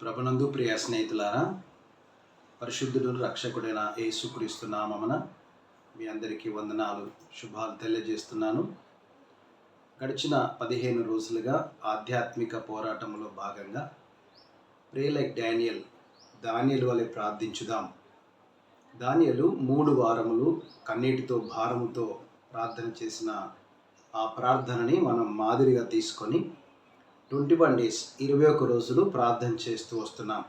ప్రభునందు ప్రియ స్నేహితులారా పరిశుద్ధుడు రక్షకుడైన యేసుక్రీస్తు నామమున మీ అందరికీ వందనాలు శుభాలు తెలియజేస్తున్నాను. గడిచిన పదిహేను రోజులుగా ఆధ్యాత్మిక పోరాటంలో భాగంగా ప్రే లైక్ డానియల్ దానియలు వలె ప్రార్థించుదాం. దానియలు మూడు వారములు కన్నీటితో భారముతో ప్రార్థన చేసిన ఆ ప్రార్థనని మనం మాదిరిగా తీసుకొని ట్వంటీ వన్ డేస్ ఇరవై ఒక రోజులు ప్రార్థన చేస్తూ వస్తున్నాం.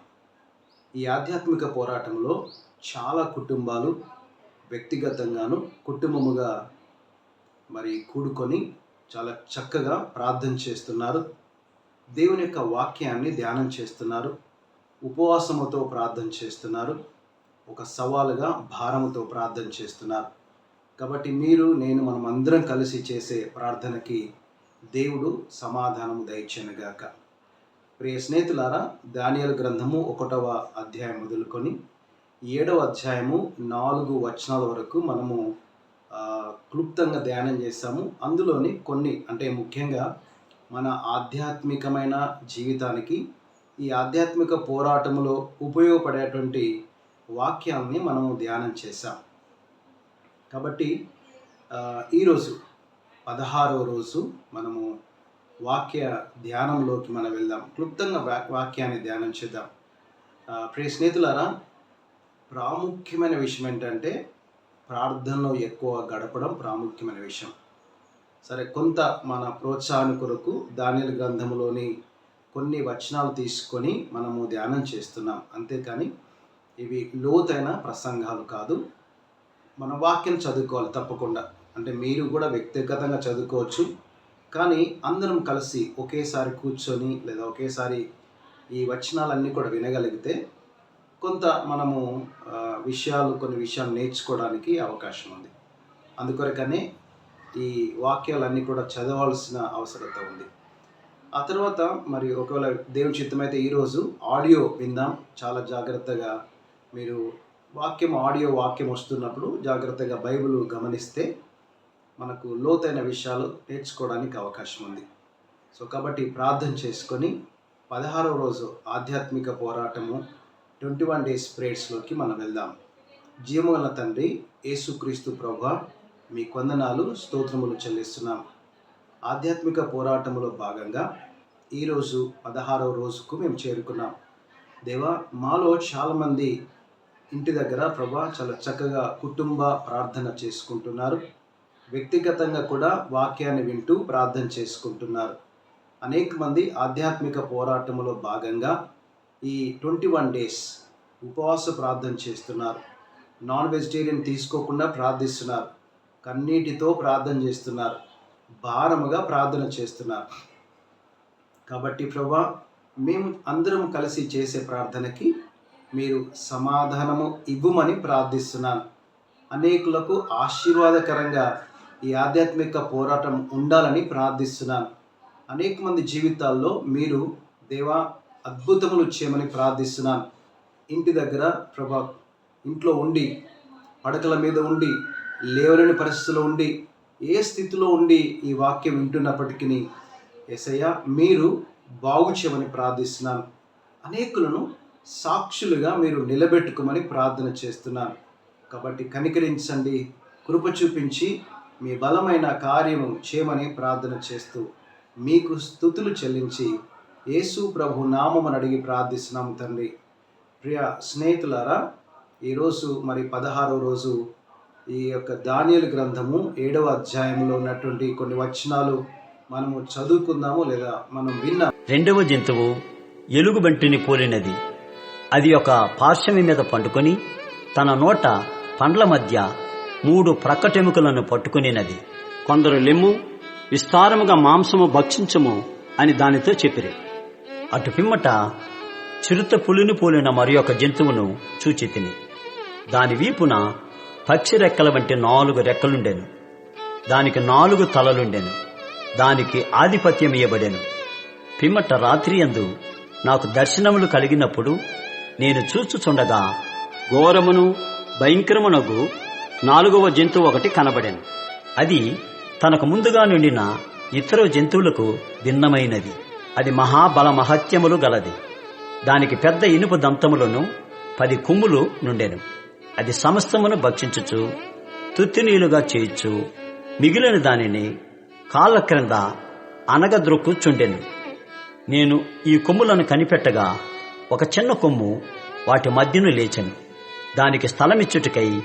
ఈ ఆధ్యాత్మిక పోరాటంలో చాలా కుటుంబాలు వ్యక్తిగతంగాను కుటుంబముగా మరి కూడుకొని చాలా చక్కగా ప్రార్థన చేస్తున్నారు. దేవుని యొక్క వాక్యాన్ని ధ్యానం చేస్తున్నారు. ఉపవాసముతో ప్రార్థన చేస్తున్నారు. ఒక సవాలుగా భారముతో ప్రార్థన చేస్తున్నారు. కాబట్టి మీరు నేను మనం అందరం కలిసి చేసే ప్రార్థనకి దేవుడు సమాధానము దయచేయనుగాక. ప్రియ స్నేహితులారా దానియల గ్రంథము ఒకటవ అధ్యాయం మొదలుకొని ఏడవ అధ్యాయము నాలుగు వచనాల వరకు మనము క్లుప్తంగా ధ్యానం చేస్తాము. అందులోని కొన్ని అంటే ముఖ్యంగా మన ఆధ్యాత్మికమైన జీవితానికి ఈ ఆధ్యాత్మిక పోరాటంలో ఉపయోగపడేటువంటి వాక్యాలని మనము ధ్యానం చేశాం. కాబట్టి ఈరోజు పదహారవ రోజు మనము వాక్య ధ్యానంలోకి మనం వెళ్దాం. క్లుప్తంగా వాక్యాన్ని ధ్యానం చేద్దాం. ప్రియ స్నేహితులారా ప్రాముఖ్యమైన విషయం ఏంటంటే ప్రార్థనలో ఎక్కువ గడపడం ప్రాముఖ్యమైన విషయం. సరే కొంత మన ప్రోత్సాహం కొరకు దానిల గ్రంథంలోని కొన్ని వచనాలు తీసుకొని మనము ధ్యానం చేస్తున్నాం. అంతేకాని ఇవి లోతైన ప్రసంగాలు కాదు. మన వాక్యం చదువుకోవాలి తప్పకుండా. అంటే మీరు కూడా వ్యక్తిగతంగా చదువుకోవచ్చు. కానీ అందరం కలిసి ఒకేసారి కూర్చొని లేదా ఒకేసారి ఈ వచనాలన్నీ కూడా వినగలిగితే కొంత మనము విషయాలు కొన్ని విషయాలు నేర్చుకోవడానికి అవకాశం ఉంది. అందుకొరకనే ఈ వాక్యాలన్నీ కూడా చదవాల్సిన అవసరత ఉంది. ఆ తర్వాత మరి ఒకవేళ దేవుని చిత్తమైతే ఈరోజు ఆడియో విందాం. చాలా జాగ్రత్తగా మీరు వాక్యం ఆడియో వాక్యం వస్తున్నప్పుడు జాగ్రత్తగా బైబిల్ గమనిస్తే మనకు లోతైన విషయాలు నేర్చుకోవడానికి అవకాశం ఉంది. సో కాబట్టి ప్రార్థన చేసుకొని పదహారవ రోజు ఆధ్యాత్మిక పోరాటము ట్వంటీ వన్ డేస్ ప్రేయర్స్లోకి మనం వెళ్దాం. జీవగల తండ్రి యేసుక్రీస్తు ప్రభా మీ కొందనాలు స్తోత్రములు చెల్లిస్తున్నాం. ఆధ్యాత్మిక పోరాటంలో భాగంగా ఈరోజు పదహారవ రోజుకు మేము చేరుకున్నాం. దేవా మాలో చాలామంది ఇంటి దగ్గర ప్రభా చాలా చక్కగా కుటుంబ ప్రార్థన చేసుకుంటున్నారు. వ్యక్తిగతంగా కూడా వాక్యాన్ని వింటూ ప్రార్థన చేసుకుంటున్నారు. అనేక మంది ఆధ్యాత్మిక పోరాటంలో భాగంగా ఈ ట్వంటీ వన్ డేస్ ఉపవాస ప్రార్థన చేస్తున్నారు. నాన్ వెజిటేరియన్ తీసుకోకుండా ప్రార్థిస్తున్నారు. కన్నీటితో ప్రార్థన చేస్తున్నారు. భారముగా ప్రార్థన చేస్తున్నారు. కాబట్టి ప్రభా మేము అందరం కలిసి చేసే ప్రార్థనకి మీరు సమాధానము ఇవ్వమని ప్రార్థిస్తున్నాను. అనేకులకు ఆశీర్వాదకరంగా ఈ ఆధ్యాత్మిక పోరాటం ఉండాలని ప్రార్థిస్తున్నాను. అనేక మంది జీవితాల్లో మీరు దేవా అద్భుతములు చేయమని ప్రార్థిస్తున్నాను. ఇంటి దగ్గర ప్రభా ఇంట్లో ఉండి పడకల మీద ఉండి లేవలేని పరిస్థితిలో ఉండి ఏ స్థితిలో ఉండి ఈ వాక్యం వింటున్నప్పటికీ ఎసయ్య మీరు బాగు చేయమని ప్రార్థిస్తున్నాను. అనేకులను సాక్షులుగా మీరు నిలబెట్టుకోమని ప్రార్థన చేస్తున్నాను. కాబట్టి కనికరించండి కృప చూపించి మీ బలమైన కార్యము చేయమని ప్రార్థన చేస్తూ మీకు స్థుతులు చెల్లించి యేసు ప్రభు నామమును అడిగి ప్రార్థిస్తున్నాము తండ్రి. ప్రియ స్నేహితులారా ఈరోజు మరి పదహారవ రోజు ఈ యొక్క ధాన్యలు గ్రంథము ఏడవ అధ్యాయంలో ఉన్నటువంటి కొన్ని వచనాలు మనము చదువుకుందాము లేదా మనం విన్నాం రెండవ జంతువు ఎలుగుబంటిని పోలినది అది ఒక పార్శ్వమి మీద పండుకొని తన నోట పండ్ల మధ్య మూడు ప్రక్కటెముకలను పట్టుకునినది. కొందరు లెమ్ము విస్తారముగా మాంసము భక్షించము అని దానితో చెప్పిరి. అటు పిమ్మట చిరుత పులిని పోలిన మరి ఒక జంతువును చూచి తిని దాని వీపున పక్షి రెక్కల వంటి నాలుగు రెక్కలుండెను. దానికి నాలుగు తలలుండెను. దానికి ఆధిపత్యం ఇవ్వబడెను పిమ్మట రాత్రి అందు నాకు దర్శనములు కలిగినప్పుడు నేను చూచుచుండగా ఘోరమును భయంకరమునకు నాలుగవ జంతువు ఒకటి కనబడింది. అది తనకు ముందుగా నిండిన ఇతర జంతువులకు భిన్నమైనది. అది మహాబలమహత్యములు గలది. దానికి పెద్ద ఇనుపు దంతములను పది కొమ్ములు నుండెను. అది సమస్తమును భక్షించుచు తుత్తినీలుగా చేయొచ్చు మిగిలిన దానిని కాళ్ళ క్రింద అనగద్రొక్కుచుండెను నేను ఈ కొమ్ములను కనిపెట్టగా ఒక చిన్న కొమ్ము వాటి మధ్యను లేచెను. దానికి స్థలమిచ్చుటకై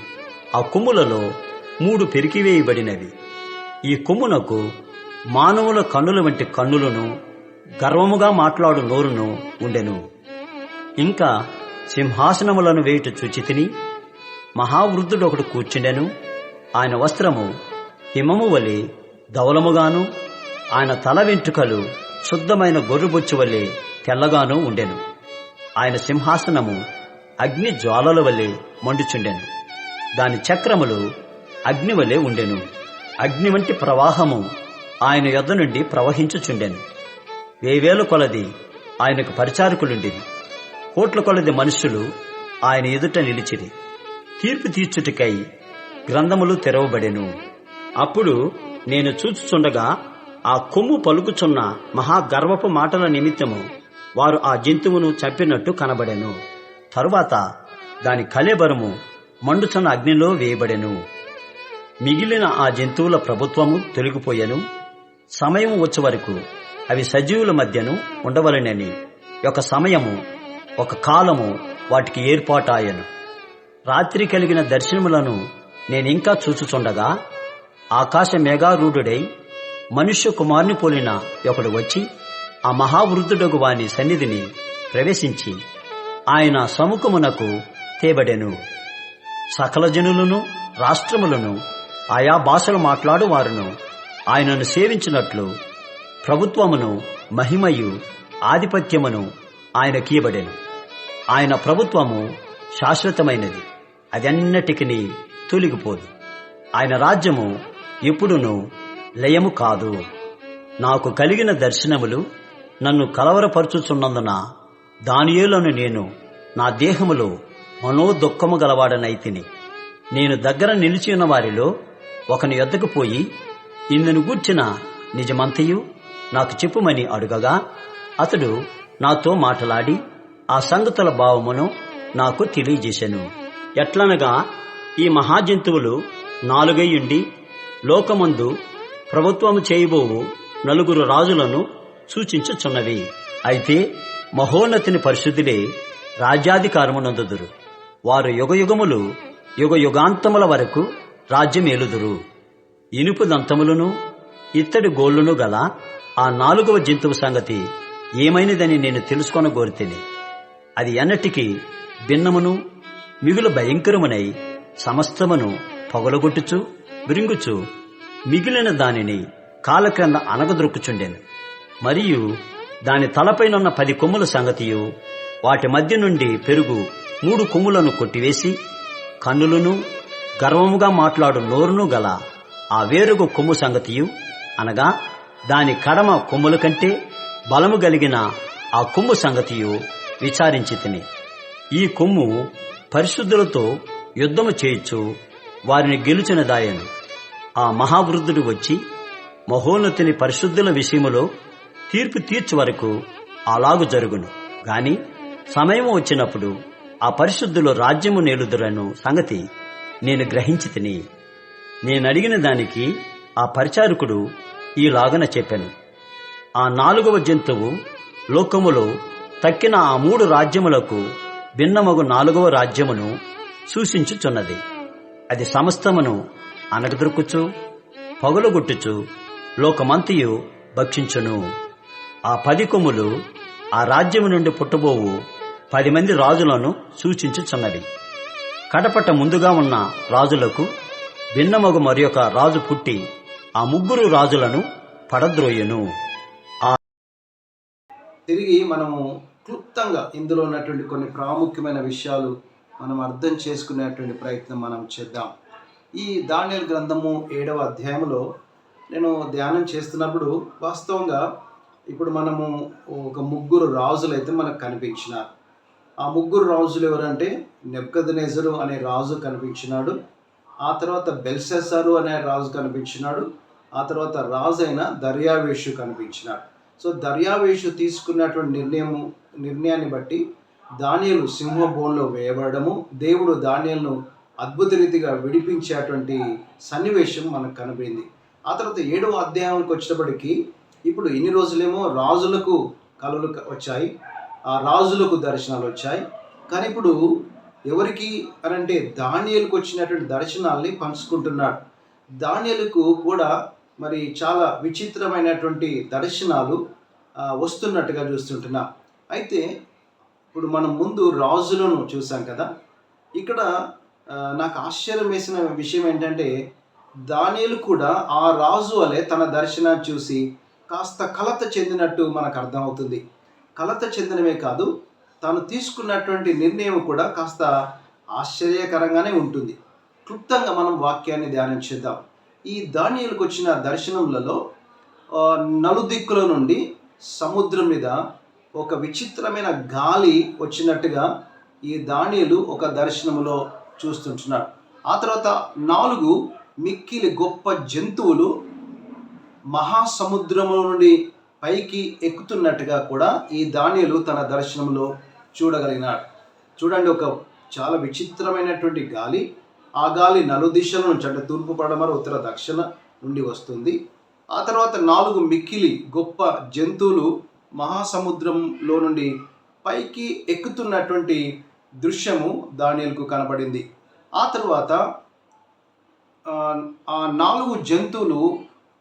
ఆ కొమ్ములలో మూడు పెరికివేయబడినవి. ఈ కొమ్మునకు మానవుల కన్నుల వంటి కన్నులను గర్వముగా మాట్లాడు నోరును ఉండెను. ఇంకా సింహాసనములను వేయుట చూచితిని మహావృద్ధుడు ఒకడు కూర్చుండెను. ఆయన వస్త్రము హిమము వలె ధవలముగాను ఆయన తల వెంట్రుకలు శుద్ధమైన గొర్రుబొచ్చు వలె తెల్లగాను ఉండెను. ఆయన సింహాసనము అగ్ని జ్వాలల వలె మండుచుండెను. దాని చక్రములు అగ్ని వలె ఉండెను. అగ్ని వంటి ప్రవాహము ఆయన యొద్ద నుండి ప్రవహించుచుండెను. వేవేలు కొలది ఆయనకు పరిచారకులుండిరి. కోట్ల కొలది మనుష్యులు ఆయన ఎదుట నిలిచిరి. తీర్పు తీర్చుటకై గ్రంథములు తెరవబడెను. అప్పుడు నేను చూచుచుండగా ఆ కొమ్ము పలుకుచున్న మహాగర్వపు మాటల నిమిత్తము వారు ఆ జంతువును చంపినట్టు కనబడెను. తరువాత దాని కలేబరము మండుచున్న అగ్నిలో వేయబడెను. మిగిలిన ఆ జంతువుల ప్రభుత్వము తొలగిపోయెను. సమయం వచ్చే వరకు అవి సజీవుల మధ్యను ఉండవలనని ఒక సమయము ఒక కాలము వాటికి ఏర్పాటాయను. రాత్రి కలిగిన దర్శనములను నేనింకా చూచుచుండగా ఆకాశ మేఘారూఢుడై మనుష్య కుమారుని పోలిన ఒకడు వచ్చి ఆ మహావృద్ధుడగు వాని సన్నిధిని ప్రవేశించి ఆయన సముఖమునకు తేబడెను. సకల జనులను రాష్ట్రములను ఆయా భాషలు మాట్లాడు వారును. ఆయనను సేవించినట్లు ప్రభుత్వమును మహిమయు ఆధిపత్యమును ఆయన కీయబడెను. ఆయన ప్రభుత్వము శాశ్వతమైనది. అదన్నిటికీ తొలిగిపోదు. ఆయన రాజ్యము ఎప్పుడును లయము కాదు. నాకు కలిగిన దర్శనములు నన్ను కలవరపరుచుచున్నందున దానియేలను నేను నా దేహములో మనోదుఃఖము గలవాడనైతిని నేను దగ్గర నిలిచి ఉన్న వారిలో ఒకని యొద్దకు పోయి ఇందును గూర్చిన నిజమంతయు? నాకు చెప్పుమని అడుగగా అతడు నాతో మాటలాడి ఆ సంగతుల భావమును నాకు తెలియజేశాను ఎట్లనగా ఈ మహాజంతువులు నాలుగైయుండి లోకమందు ప్రభుత్వము చేయబోవు నలుగురు రాజులను సూచించుచున్నవి. అయితే మహోన్నతిని పరిశుద్ధులే రాజ్యాధికారమునందుదురు. వారు యుగయుగములు యుగ యుగాంతముల వరకు రాజ్యమేలుదురు. ఇనుపు దంతములను ఇత్తడి గోళ్ళును గల ఆ నాలుగవ జంతువు సంగతి ఏమైనదని నేను తెలుసుకొనగోరితేనే అది ఎన్నటికీ భిన్నమును మిగులు భయంకరమునై సమస్తమును పొగలగొట్టుచు విరింగుచు మిగిలిన దానిని కాల క్రింద అనగదొరుకుచుండెను మరియు దాని తలపైనున్న పది కొమ్ముల సంగతియు వాటి మధ్య నుండి పెరుగు మూడు కొమ్ములను కొట్టివేసి కన్నులను గర్వముగా మాట్లాడు నోరును గల ఆ వేరుగు కొమ్ము సంగతియు అనగా దాని కడమ కొమ్ముల కంటే బలము కలిగిన ఆ కొమ్ము సంగతియు విచారించి తిని. ఈ కొమ్ము పరిశుద్ధులతో యుద్ధము చేయొచ్చు వారిని గెలుచిన దాయను ఆ మహావృద్ధుడు వచ్చి మహోన్నతిని పరిశుద్ధుల విషయములో తీర్పు తీర్చు వరకు అలాగు జరుగును. గాని సమయం వచ్చినప్పుడు ఆ పరిశుద్ధులు రాజ్యము నేలుదురను సంగతి నేను గ్రహించి తిని. నేనడిగిన దానికి ఆ పరిచారకుడు ఈలాగన చెప్పాను. ఆ నాలుగవ జంతువు లోకములో తక్కిన ఆ మూడు రాజ్యములకు భిన్నమగు నాలుగవ రాజ్యమును సూచించుచున్నది. అది సమస్తమును అనగదొరుకుచు పగులగొట్టుచు లోకమంతియు భక్షించును. ఆ పది కొమ్ములు ఆ రాజ్యము నుండి పుట్టబోవు పది మంది రాజులను సూచించుచున్నవి కడపట ముందుగా ఉన్న రాజులకు భిన్నమగు మరియొక రాజు పుట్టి ఆ ముగ్గురు రాజులను పడద్రోయును. తిరిగి మనము క్లుప్తంగా ఇందులో ఉన్నటువంటి కొన్ని ప్రాముఖ్యమైన విషయాలు మనం అర్థం చేసుకునేటువంటి ప్రయత్నం మనం చేద్దాం. ఈ దానియల్ గ్రంథము ఏడవ అధ్యాయంలో నేను ధ్యానం చేస్తున్నప్పుడు వాస్తవంగా ఇప్పుడు మనము ఒక ముగ్గురు రాజులైతే మనకు కనిపించినారు. ఆ ముగ్గురు రాజులు ఎవరంటే నెబ్కదనేజరు అనే రాజు కనిపించినాడు. ఆ తర్వాత బెల్సెసరు అనే రాజు కనిపించినాడు. ఆ తర్వాత రాజు అయిన దర్యావేషు కనిపించినాడు. సో దర్యావేషు తీసుకున్నటువంటి నిర్ణయము నిర్ణయాన్ని బట్టి ధాన్యాలు సింహబోన్లో వేయబడము. దేవుడు ధాన్యాలను అద్భుత రీతిగా విడిపించేటువంటి సన్నివేశం మనకు కనిపింది. ఆ తర్వాత ఏడవ అధ్యాయానికి వచ్చేటప్పటికి ఇప్పుడు ఇన్ని రోజులేమో రాజులకు కళలు వచ్చాయి. ఆ రాజులకు దర్శనాలు వచ్చాయి. కానీ ఇప్పుడు ఎవరికి? అని అంటే దానియలకు వచ్చినటువంటి దర్శనాల్ని పంచుకుంటున్నాడు. దానియలకు కూడా మరి చాలా విచిత్రమైనటువంటి దర్శనాలు వస్తున్నట్టుగా చూస్తుంటున్నాం. అయితే ఇప్పుడు మనం ముందు రాజులను చూసాం కదా. ఇక్కడ నాకు ఆశ్చర్యం వేసిన విషయం ఏంటంటే దానియలు కూడా ఆ రాజు వలె తన దర్శనాన్ని చూసి కాస్త కలత చెందినట్టు మనకు అర్థమవుతుంది. కలత చెందినవే కాదు తాను తీసుకున్నటువంటి నిర్ణయం కూడా కాస్త ఆశ్చర్యకరంగానే ఉంటుంది. క్లుప్తంగా మనం వాక్యాన్ని ధ్యానం చేద్దాం. ఈ దానియలకు వచ్చిన దర్శనములలో నలుదిక్కుల నుండి సముద్రం మీద ఒక విచిత్రమైన గాలి వచ్చినట్టుగా ఈ దానియలు ఒక దర్శనములో చూస్తుంటున్నాడు ఆ తర్వాత నాలుగు మిక్కిలి గొప్ప జంతువులు మహాసముద్రము నుండి పైకి ఎక్కుతున్నట్టుగా కూడా ఈ దానియలు తన దర్శనంలో చూడగలిగినాడు. చూడండి ఒక చాలా విచిత్రమైనటువంటి గాలి. ఆ గాలి నలుదిశల నుంచి అంటే తూర్పు పడమర ఉత్తర దక్షిణ నుండి వస్తుంది. ఆ తర్వాత నాలుగు మిక్కిలి గొప్ప జంతువులు మహాసముద్రంలో నుండి పైకి ఎక్కుతున్నటువంటి దృశ్యము దానియలకు కనబడింది ఆ తర్వాత ఆ నాలుగు జంతువులు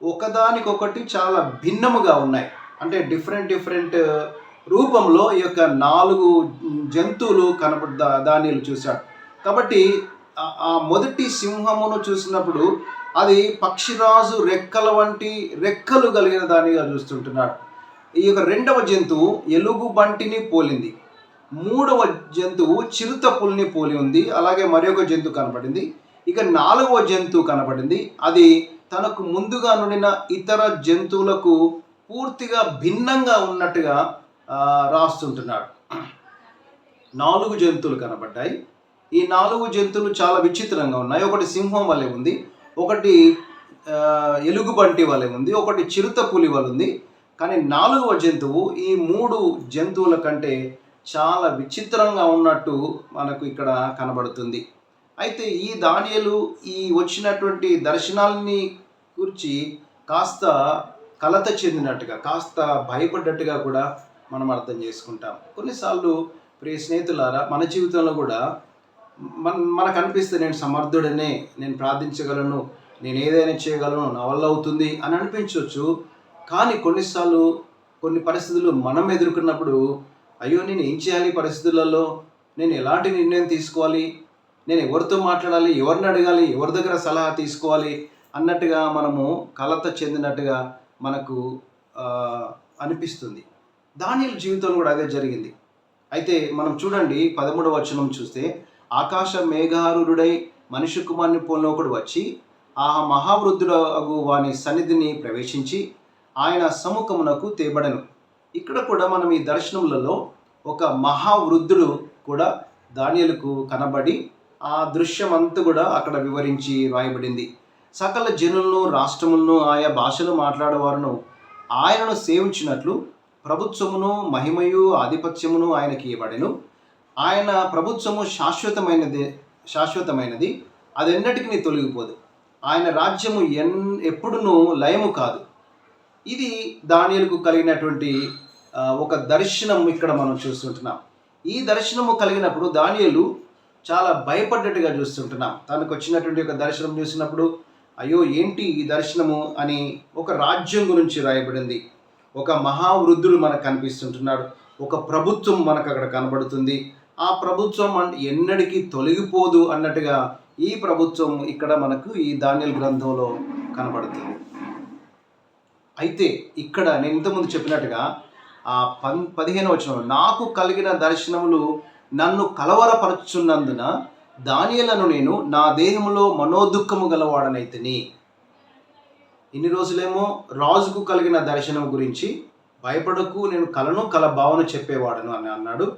ఒకదానికొకటి చాలా భిన్నముగా ఉన్నాయి. అంటే డిఫరెంట్ డిఫరెంట్ రూపంలో ఈ యొక్క నాలుగు జంతువులు కనపడ దానిలు చూశాడు. కాబట్టి ఆ- మొదటి సింహమును చూసినప్పుడు అది పక్షిరాజు రెక్కల వంటి రెక్కలు కలిగిన దానిగా చూస్తుంటున్నాడు. ఈ యొక్క రెండవ జంతువు ఎలుగు బంటిని పోలింది. మూడవ జంతువు చిరుత పులిని పోలి ఉంది. అలాగే మరొక జంతువు కనబడింది ఇక నాలుగవ జంతువు కనపడింది. అది తనకు ముందుగా నుండిన ఇతర జంతువులకు పూర్తిగా భిన్నంగా ఉన్నట్టుగా రాస్తుంటున్నాడు. నాలుగు జంతువులు కనబడ్డాయి. ఈ నాలుగు జంతువులు చాలా విచిత్రంగా ఉన్నాయి. ఒకటి సింహం వలె ఉంది ఒకటి ఎలుగుబంటి వలె ఉంది ఒకటి చిరుత పులి వలె ఉంది. కానీ నాలుగవ జంతువు ఈ మూడు జంతువుల కంటే చాలా విచిత్రంగా ఉన్నట్టు మనకు ఇక్కడ కనబడుతుంది. అయితే ఈ దానియలు ఈ వచ్చినటువంటి దర్శనాలని గురించి కాస్త కలత చెందినట్టుగా కాస్త భయపడ్డట్టుగా కూడా మనం అర్థం చేసుకుంటాం. కొన్నిసార్లు ప్రియ స్నేహితులారా మన జీవితంలో కూడా మన మనకు అనిపిస్తే నేను సమర్థుడనే నేను ప్రార్థించగలను నేను ఏదైనా చేయగలను నా వల్ల అవుతుంది అని అనిపించవచ్చు కానీ కొన్నిసార్లు కొన్ని పరిస్థితులు మనం ఎదుర్కొన్నప్పుడు అయ్యో నేను ఏం చేయాలి పరిస్థితులలో? నేను ఎలాంటి నిర్ణయం తీసుకోవాలి? నేను ఎవరితో మాట్లాడాలి? ఎవరిని అడగాలి? ఎవరి దగ్గర సలహా తీసుకోవాలి? అన్నట్టుగా మనము కలత చెందినట్టుగా మనకు అనిపిస్తుంది. దానియలు జీవితంలో కూడా అదే జరిగింది. అయితే మనం చూడండి పదమూడవ వచనం చూస్తే ఆకాశ మేఘారుడై మనిషి కుమారుని పోలినొకడు వచ్చి ఆ మహావృద్ధుడు వాని సన్నిధిని ప్రవేశించి ఆయన సముఖమునకు తేబడను. ఇక్కడ కూడా మనం ఈ దర్శనములలో ఒక మహావృద్ధుడు కూడా దానియలకు కనబడి ఆ దృశ్యం అంతా కూడా అక్కడ వివరించి రాయబడింది. సకల జనులను రాష్ట్రములను ఆయా భాషలు మాట్లాడేవారును. ఆయనను సేవించినట్లు ప్రభుత్వమును మహిమయు ఆధిపత్యమును ఆయనకి ఇవ్వబడెను ఆయన ప్రభుత్వము శాశ్వతమైనది శాశ్వతమైనది. అది ఎన్నటికీ తొలగిపోదు. ఆయన రాజ్యము ఎన్ ఎప్పుడునూ లయము కాదు. ఇది దానియలకు కలిగినటువంటి ఒక దర్శనం ఇక్కడ మనం చూస్తుంటున్నాం. ఈ దర్శనము కలిగినప్పుడు దానియలు చాలా భయపడ్డట్టుగా చూస్తుంటున్నాం. తనకు వచ్చినటువంటి ఒక దర్శనం చూసినప్పుడు అయ్యో ఏంటి ఈ దర్శనము అని ఒక రాజ్యం గురించి రాయబడింది. ఒక మహావృద్ధుడు మనకు కనిపిస్తుంటున్నాడు. ఒక ప్రభుత్వం మనకు అక్కడ కనబడుతుంది. ఆ ప్రభుత్వం అన్- ఎన్నటికీ తొలగిపోదు అన్నట్టుగా ఈ ప్రభుత్వం ఇక్కడ మనకు ఈ ధాన్యల గ్రంథంలో కనబడుతుంది. అయితే ఇక్కడ నేను ఇంతకుముందు చెప్పినట్టుగా ఆ పన్ పదిహేను వచ్చిన నాకు కలిగిన దర్శనములు నన్ను కలవరపరుచున్నందున దానియలను నేను నా దేహంలో మనోదుఖము గలవాడనైతిని. ఇన్ని రోజులేమో రాజుకు కలిగిన దర్శనం గురించి భయపడకు నేను కలను కల భావన చెప్పేవాడను అని అన్నాడు.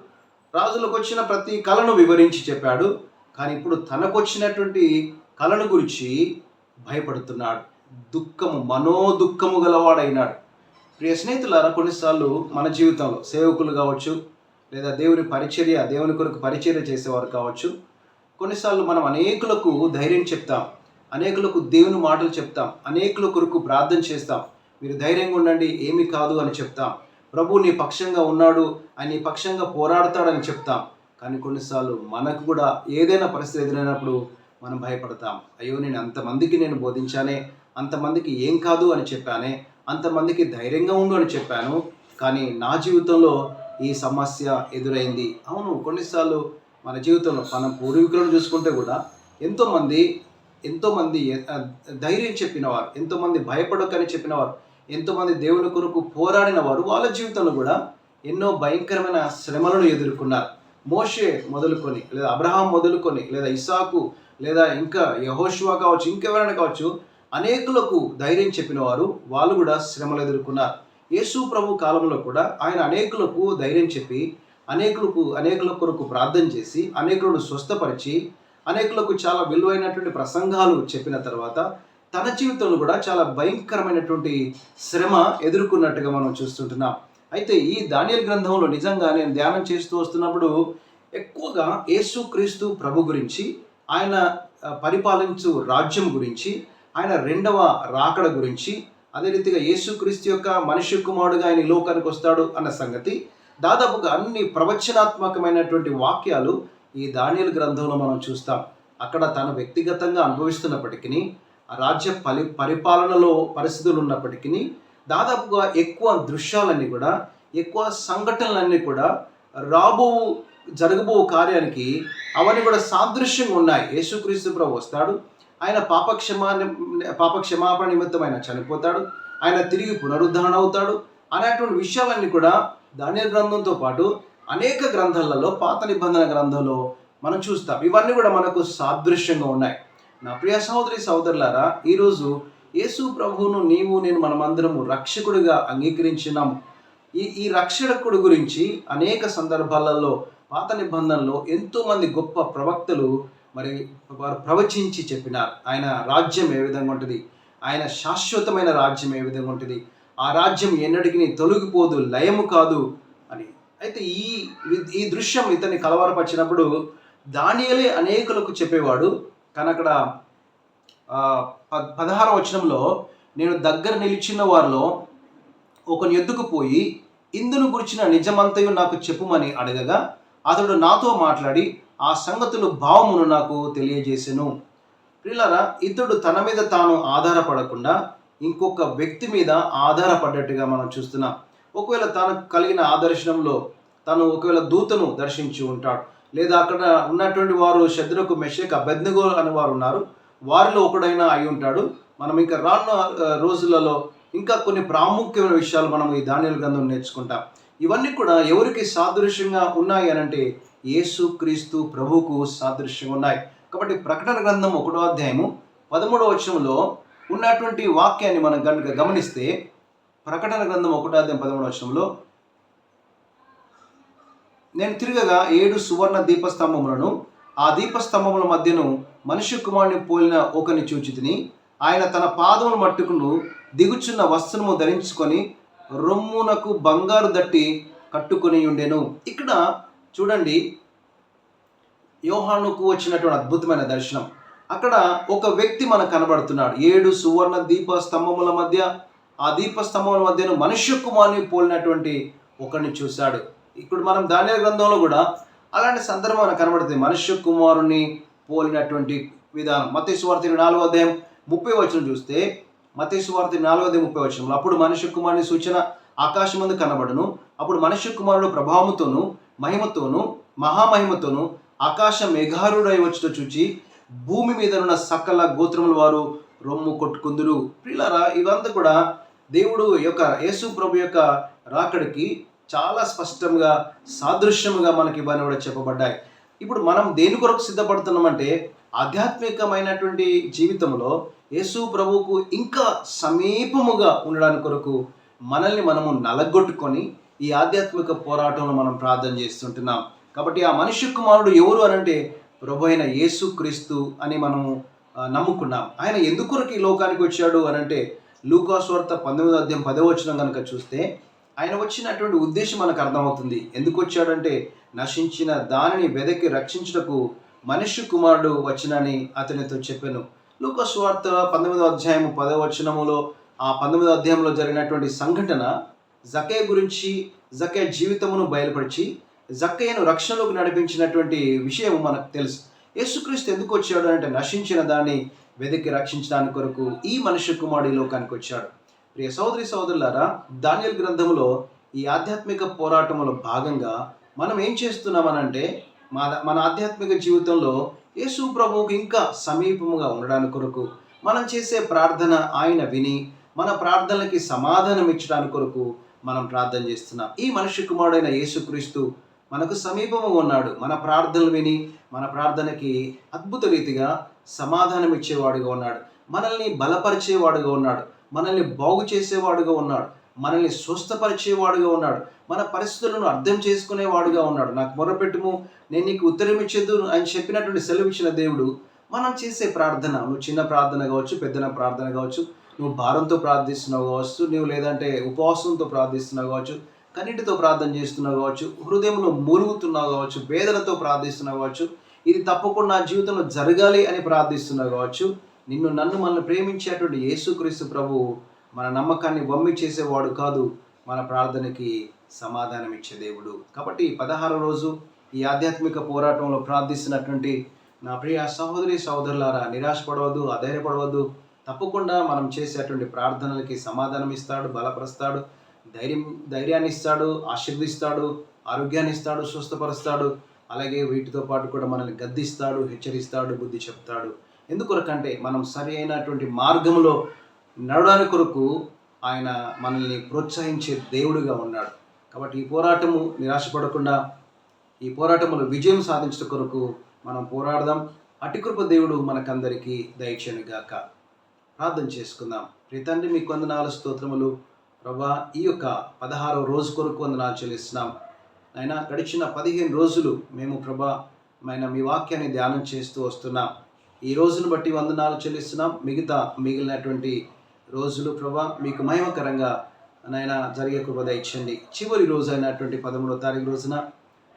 రాజులకు వచ్చిన ప్రతి కళను వివరించి చెప్పాడు. కానీ ఇప్పుడు తనకు వచ్చినటువంటి కళను గురించి భయపడుతున్నాడు. దుఃఖము మనోదుఖము గలవాడైనాడు. ప్రియ స్నేహితులారా కొన్నిసార్లు మన జీవితంలో సేవకులు కావచ్చు లేదా దేవుని పరిచర్య దేవుని కొరకు పరిచర్య చేసేవారు కావచ్చు కొన్నిసార్లు మనం అనేకులకు ధైర్యం చెప్తాం. అనేకులకు దేవుని మాటలు చెప్తాం. అనేకుల కొరకు ప్రార్థన చేస్తాం. మీరు ధైర్యంగా ఉండండి ఏమి కాదు అని చెప్తాం. ప్రభు నీ పక్షంగా ఉన్నాడు ఆయన నీ పక్షంగా పోరాడతాడని చెప్తాం. కానీ కొన్నిసార్లు మనకు కూడా ఏదైనా పరిస్థితి ఎదురైనప్పుడు మనం భయపడతాం. అయ్యో నేను అంతమందికి నేను బోధించానే అంతమందికి ఏం కాదు అని చెప్పానే అంతమందికి ధైర్యంగా ఉండు అని చెప్పాను. కానీ నా జీవితంలో ఈ సమస్య ఎదురైంది. అవును కొన్నిసార్లు మన జీవితంలో మన పూర్వీకులను చూసుకుంటే కూడా ఎంతోమంది ఎంతోమంది ధైర్యం చెప్పినవారు ఎంతోమంది భయపడకని చెప్పినవారు ఎంతోమంది దేవుని కొరకు పోరాడిన వారు వాళ్ళ జీవితంలో కూడా ఎన్నో భయంకరమైన శ్రమలను ఎదుర్కొన్నారు. మోషే మొదలుకొని లేదా అబ్రహాం మొదలుకొని లేదా ఇసాకు లేదా ఇంకా యహోషువా కావచ్చు ఇంకెవరైనా కావచ్చు అనేకులకు ధైర్యం చెప్పిన వారు వాళ్ళు కూడా శ్రమలు ఎదుర్కొన్నారు. యేసు ప్రభు కాలంలో కూడా ఆయన అనేకులకు ధైర్యం చెప్పి అనేకులకు అనేకుల కొరకు ప్రార్థన చేసి అనేకులను స్వస్థపరిచి అనేకులకు చాలా విలువైనటువంటి ప్రసంగాలు చెప్పిన తర్వాత తన జీవితంలో కూడా చాలా భయంకరమైనటువంటి శ్రమ ఎదుర్కొన్నట్టుగా మనం చూస్తుంటున్నాం. అయితే ఈ దానియల్ గ్రంథంలో నిజంగా నేను ధ్యానం చేస్తూ వస్తున్నప్పుడు ఎక్కువగా యేసుక్రీస్తు ప్రభు గురించి ఆయన పరిపాలించు రాజ్యం గురించి ఆయన రెండవ రాకడ గురించి అదే రీతిగా యేసుక్రీస్తు యొక్క మనిషి కుమారుడుగా ఆయన ఈ లోకానికి వస్తాడు అన్న సంగతి దాదాపుగా అన్ని ప్రవచనాత్మకమైనటువంటి వాక్యాలు ఈ దానియల్ గ్రంథంలో మనం చూస్తాం. అక్కడ తను వ్యక్తిగతంగా అనుభవిస్తున్నప్పటికీ రాజ్య పలి పరిపాలనలో పరిస్థితులు ఉన్నప్పటికీ దాదాపుగా ఎక్కువ దృశ్యాలన్నీ కూడా ఎక్కువ సంఘటనలన్నీ కూడా రాబో జరగబో కార్యానికి అవన్నీ కూడా సాదృశ్యంగా ఉన్నాయి. యేసుక్రీస్తు ప్రభు వస్తాడు. ఆయన పాపక్షమా పాపక్షమాపణ నిమిత్తం ఆయన చనిపోతాడు. ఆయన తిరిగి పునరుద్ధరణ అవుతాడు అనేటువంటి విషయాలన్నీ కూడా ధాన్య గ్రంథంతో పాటు అనేక గ్రంథాలలో పాత నిబంధన గ్రంథంలో మనం చూస్తాం. ఇవన్నీ కూడా మనకు సాదృశ్యంగా ఉన్నాయి. నా ప్రియ సహోదరి సహోదరులారా ఈరోజు యేసు ప్రభువును నీవు నేను మనమందరము రక్షకుడిగా అంగీకరించినాము ఈ ఈ రక్షకుడు గురించి అనేక సందర్భాలలో పాత నిబంధనలో ఎంతోమంది గొప్ప ప్రవక్తలు మరి వారు ప్రవచించి చెప్పినారు. ఆయన రాజ్యం ఏ విధంగా ఉంటుంది? ఆయన శాశ్వతమైన రాజ్యం ఏ విధంగా ఉంటుంది? ఆ రాజ్యం ఎన్నటికి తొలగిపోదు లయము కాదు అని. అయితే ఈ ఈ దృశ్యం ఇతన్ని కలవరపరిచినప్పుడు దానియలే అనేకులకు చెప్పేవాడు. కానీ అక్కడ ప- పదహార వచనంలో నేను దగ్గర నిలిచిన వారిలో ఒకని ఎద్దుకు పోయి ఇందును గురించిన నిజమంతయు నాకు చెప్పుమని అడగగా అతడు నాతో మాట్లాడి ఆ సంగతులు భావమును నాకు తెలియజేసెను. ఇలా ఇతడు తన మీద తాను ఆధారపడకుండా ఇంకొక వ్యక్తి మీద ఆధారపడ్డట్టుగా మనం చూస్తున్నాం. ఒకవేళ తనకు కలిగిన ఆదర్శనంలో తను ఒకవేళ దూతను దర్శించి ఉంటాడు. లేదా అక్కడ ఉన్నటువంటి వారు శత్రుకు మెషక్ అభ్యర్థిగో అని వారు ఉన్నారు. వారిలో ఒకడైనా అయి ఉంటాడు. మనం ఇంకా రానున్న రోజులలో ఇంకా కొన్ని ప్రాముఖ్యమైన విషయాలు మనం ఈ ధాన్యాల గ్రంథం నేర్చుకుంటాం. ఇవన్నీ కూడా ఎవరికి సాదృశ్యంగా ఉన్నాయి అని అంటే యేసు క్రీస్తు ప్రభువుకు సాదృశ్యంగా ఉన్నాయి. కాబట్టి ప్రకటన గ్రంథం ఒకటో అధ్యాయము పదమూడవ వచనంలో ఉన్నటువంటి వాక్యాన్ని మనం కనుక గమనిస్తే ప్రకటన గ్రంథం ఒకటో పదమూడు వర్షంలో వచనంలో నేను తిరగగా ఏడు సువర్ణ దీపస్తంభములను ఆ దీపస్తంభముల మధ్యను మనుష్య కుమారుని పోలిన ఒకని చూచితిని. ఆయన తన పాదముల మట్టుకును దిగుచున్న వస్త్రము ధరించుకొని రొమ్మునకు బంగారు దట్టి కట్టుకొని ఉండెను. ఇక్కడ చూడండి యోహానుకు వచ్చినటువంటి అద్భుతమైన దర్శనం. అక్కడ ఒక వ్యక్తి మనకు కనబడుతున్నాడు. ఏడు సువర్ణ దీప స్తంభముల మధ్య ఆ దీప స్తంభముల మధ్యను మనుష్య కుమార్ని పోలినటువంటి ఒకరిని చూశాడు. ఇప్పుడు మనం ధాన్య గ్రంథంలో కూడా అలాంటి సందర్భం మనకు కనబడుతుంది. మనుష్య కుమారుని పోలినటువంటి విధానం. మత నాలుగో అధ్యాయం ముప్పై వచనం చూస్తే మత నాలుగో అధ్యాయం ముప్పై వచనంలో అప్పుడు మనుష్య కుమారుని సూచన ఆకాశం ముందు కనబడును. అప్పుడు మనుష్య కుమారుడు ప్రభావముతోను మహిమతోను మహామహిమతోను ఆకాశ మేఘారుడై వచ్చుట చూచి భూమి మీద ఉన్న సకల గోత్రముల వారు రొమ్ము కొట్టుకుందురు. పిల్లరా ఇవంతా కూడా దేవుడు యొక్క యేసు ప్రభు యొక్క రాకడికి చాలా స్పష్టంగా సాదృశ్యముగా మనకి ఇవన్నీ కూడా చెప్పబడ్డాయి. ఇప్పుడు మనం దేని కొరకు సిద్ధపడుతున్నామంటే ఆధ్యాత్మికమైనటువంటి జీవితంలో యేసు ప్రభువుకు ఇంకా సమీపముగా ఉండడానికి కొరకు మనల్ని మనము నలగొట్టుకొని ఈ ఆధ్యాత్మిక పోరాటంలో మనం ప్రార్థన చేస్తుంటున్నాం. కాబట్టి ఆ మనుష్య కుమారుడు ఎవరు అనంటే ప్రభు అయిన యేసు క్రీస్తు అని మనము నమ్ముకున్నాం. ఆయన ఎందుకొరకు ఈ లోకానికి వచ్చాడు అని అంటే లూకాస్వార్త పంతొమ్మిదో అధ్యాయం పదవ వచనం కనుక చూస్తే ఆయన వచ్చినటువంటి ఉద్దేశం మనకు అర్థమవుతుంది. ఎందుకు వచ్చాడంటే నశించిన దానిని వెదకి రక్షించుటకు మనుష్య కుమారుడు వచ్చినని అతనితో చెప్పాను. లూకాస్వార్త పంతొమ్మిదో అధ్యాయం పదవ వచనములో ఆ పంతొమ్మిదో అధ్యాయంలో జరిగినటువంటి సంఘటన జకే గురించి జకే జీవితమును బయలుపరిచి జక్కయ్యను రక్షణలోకి నడిపించినటువంటి విషయం మనకు తెలుసు. యేసుక్రీస్తు ఎందుకు వచ్చాడు అంటే నశించిన దాన్ని వెదకి రక్షించడానికి కొరకు ఈ మనుష్య కుమారుడు లోకానికి వచ్చాడు. ప్రియ సోదరి సోదరులారా దానియల్ గ్రంథంలో ఈ ఆధ్యాత్మిక పోరాటంలో భాగంగా మనం ఏం చేస్తున్నామనంటే మన మన ఆధ్యాత్మిక జీవితంలో యేసు ప్రభువుకి ఇంకా సమీపముగా ఉండడానికి కొరకు మనం చేసే ప్రార్థన ఆయన విని మన ప్రార్థనలకి సమాధానం ఇచ్చడానికి కొరకు మనం ప్రార్థన చేస్తున్నాం. ఈ మనుష్య కుమారుడైన యేసుక్రీస్తు మనకు సమీపము ఉన్నాడు. మన ప్రార్థనలు విని మన ప్రార్థనకి అద్భుత రీతిగా సమాధానం ఇచ్చేవాడుగా ఉన్నాడు. మనల్ని బలపరిచేవాడుగా ఉన్నాడు. మనల్ని బాగు చేసేవాడుగా ఉన్నాడు. మనల్ని స్వస్థపరిచేవాడుగా ఉన్నాడు. మన పరిస్థితులను అర్థం చేసుకునేవాడుగా ఉన్నాడు. నాకు మొరపెట్టుము నేను నీకు ఉత్తరం ఇచ్చేద్దు అని చెప్పినటువంటి సెలవు ఇచ్చిన దేవుడు మనం చేసే ప్రార్థన. నువ్వు చిన్న ప్రార్థన కావచ్చు పెద్దన ప్రార్థన కావచ్చు నువ్వు భారంతో ప్రార్థిస్తున్నావు కావచ్చు నువ్వు లేదంటే ఉపవాసంతో ప్రార్థిస్తున్నావు కావచ్చు కన్నిటితో ప్రార్థన చేస్తున్నావు కావచ్చు హృదయంలో మూలుగుతున్నావు కావచ్చు వేదనతో ప్రార్థిస్తున్నావు కావచ్చు ఇది తప్పకుండా నా జీవితంలో జరగాలి అని ప్రార్థిస్తున్నావు కావచ్చు. నిన్ను నన్ను మనల్ని ప్రేమించేటువంటి యేసుక్రీస్తు ప్రభు మన నమ్మకాన్ని వమ్మి చేసేవాడు కాదు మన ప్రార్థనకి సమాధానం ఇచ్చే దేవుడు. కాబట్టి పదహారో రోజు ఈ ఆధ్యాత్మిక పోరాటంలో ప్రార్థిస్తున్నటువంటి నా ప్రియ సహోదరి సహోదరులారా నిరాశపడవద్దు అధైర్యపడవద్దు. తప్పకుండా మనం చేసేటువంటి ప్రార్థనలకి సమాధానం ఇస్తాడు బలపరుస్తాడు. ధైర్యం ధైర్యాన్ని ఇస్తాడు ఆశీర్దిస్తాడు ఆరోగ్యాన్ని ఇస్తాడు స్వస్థపరుస్తాడు. అలాగే వీటితో పాటు కూడా మనల్ని గద్దిస్తాడు హెచ్చరిస్తాడు బుద్ధి చెప్తాడు. ఎందుకొరకంటే మనం సరి అయినటువంటి మార్గంలో నడవడానికి కొరకు ఆయన మనల్ని ప్రోత్సహించే దేవుడిగా ఉన్నాడు. కాబట్టి ఈ పోరాటము నిరాశపడకుండా ఈ పోరాటంలో విజయం సాధించడం కొరకు మనం పోరాడదాం. అటికృప దేవుడు మనకందరికీ దయచేయను గాక ప్రార్థన చేసుకుందాం. ప్రితండ్రి మీ కొందనాలు స్తోత్రములు ప్రభా ఈ యొక్క పదహారవ రోజు కొరకు వందనాలు చెల్లిస్తున్నాం. అయినా గడిచిన పదిహేను రోజులు మేము ప్రభా మైన మీ వాక్యాన్ని ధ్యానం చేస్తూ వస్తున్నాం. ఈ రోజును బట్టి వందనాలు చెల్లిస్తున్నాం. మిగతా మిగిలినటువంటి రోజులు ప్రభా మీకు మహిమకరంగా నాయన జరిగే కృపద ఇచ్చండి. చివరి రోజు అయినటువంటి పదమూడో తారీఖు రోజున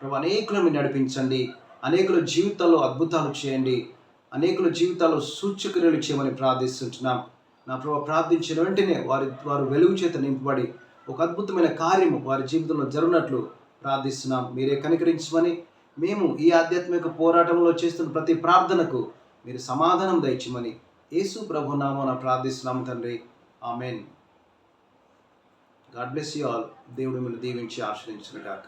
ప్రభా అనేకులు మీరు నడిపించండి. అనేకుల జీవితాల్లో అద్భుతాలు చేయండి. అనేకుల జీవితాల్లో సూచక్రియలు చేయమని ప్రార్థిస్తుంటున్నాం. నా ప్రభు ప్రార్థించిన వెంటనే వారి వారు వెలుగు చేత నింపబడి ఒక అద్భుతమైన కార్యము వారి జీవితంలో జరుగునట్లు ప్రార్థిస్తున్నాం. మీరే కనికరించమని మేము ఈ ఆధ్యాత్మిక పోరాటంలో చేస్తున్న ప్రతి ప్రార్థనకు మీరు సమాధానం దయచమని యేసు ప్రభు నామన ప్రార్థిస్తున్నాం తండ్రి. Amen. God bless you all. దేవుడు మిమ్మల్ని దీవించి ఆశ్రయించిన కాక